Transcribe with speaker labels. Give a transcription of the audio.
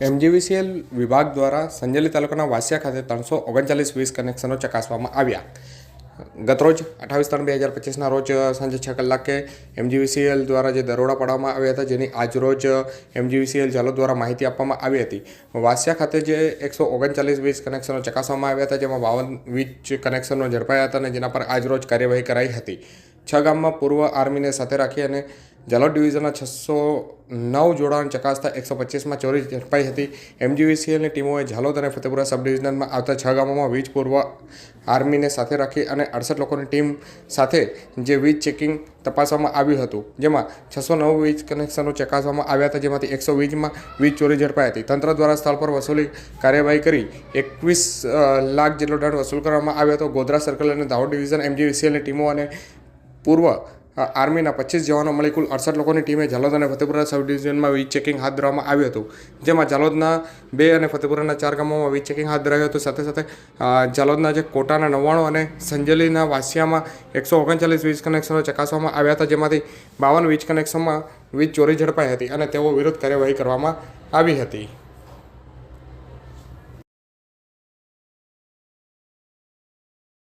Speaker 1: MGVCL વિભાગ દ્વારા સંજેલી તાલુકાના વાસિયા ખાતે ત્રણસો ઓગણચાલીસ વીસ કનેક્શનો ચકાસવામાં આવ્યા. ગતરોજ અઠ્ઠાવીસ ત્રણ બે હજાર પચીસના રોજ સાંજે છ કલાકે એમજીવીસીએલ દ્વારા જે દરોડા પાડવામાં આવ્યા હતા, જેની આજરોજ એમજીવીસીએલ જાલોદ દ્વારા માહિતી આપવામાં આવી હતી. વાસિયા ખાતે જે એકસો ઓગણચાલીસ વીસ કનેક્શનો ચકાસવામાં આવ્યા હતા, જેમાં બાવન વીજ કનેક્શનો ઝડપાયા હતા અને જેના પર આજરોજ કાર્યવાહી કરાઈ હતી. છ ગામમાં પૂર્વ આર્મીને સાથે રાખી અને જાલોદ ડિવિઝનના છસો નવ જોડાણ ચકાસતા એકસો પચીસમાં ચોરી ઝડપાઈ હતી. એમજીવીસીએલની ટીમોએ ઝાલોદ અને ફતેપુરા સબ ડિવિઝનમાં આવતા છ ગામોમાં વીજ પૂર્વ આર્મીને સાથે રાખી અને અડસઠ લોકોની ટીમ સાથે જે વીજ ચેકિંગ તપાસવામાં આવ્યું હતું, જેમાં છસો નવ વીજ કનેક્શનો ચકાસવામાં આવ્યા હતા, જેમાંથી એકસો વીજમાં વીજ ચોરી ઝડપાઈ હતી. તંત્ર દ્વારા સ્થળ પર વસૂલી કાર્યવાહી કરી એકવીસ લાખ જેટલો દંડ વસૂલ કરવામાં આવ્યો હતો. ગોધરા સર્કલ અને દાહોદ ડિવિઝન એમજીવીસીએલની ટીમો અને પૂર્વ આર્મીના પચીસ જવાનો મળી કુલ અડસઠ લોકોની ટીમે જાલોદ અને ફતેપુરા સબ ડિવિઝનમાં વીજ ચેકિંગ હાથ ધરવામાં આવ્યું હતું. જેમાં જાલોદના બે અને ફતેપુરાના ચાર ગામોમાં વીજ ચેકિંગ હાથ ધરાયું હતું. સાથે સાથે જાલોદના જે કોટાના નવ્વાણું અને સંજલીના વાસિયામાં એકસો ઓગણચાલીસ વીજ કનેક્શનો ચકાસવામાં આવ્યા હતા. જેમાંથી બાવન વીજ કનેક્શનમાં વીજ ચોરી ઝડપાઈ હતી અને તેઓ વિરુદ્ધ કાર્યવાહી કરવામાં આવી હતી.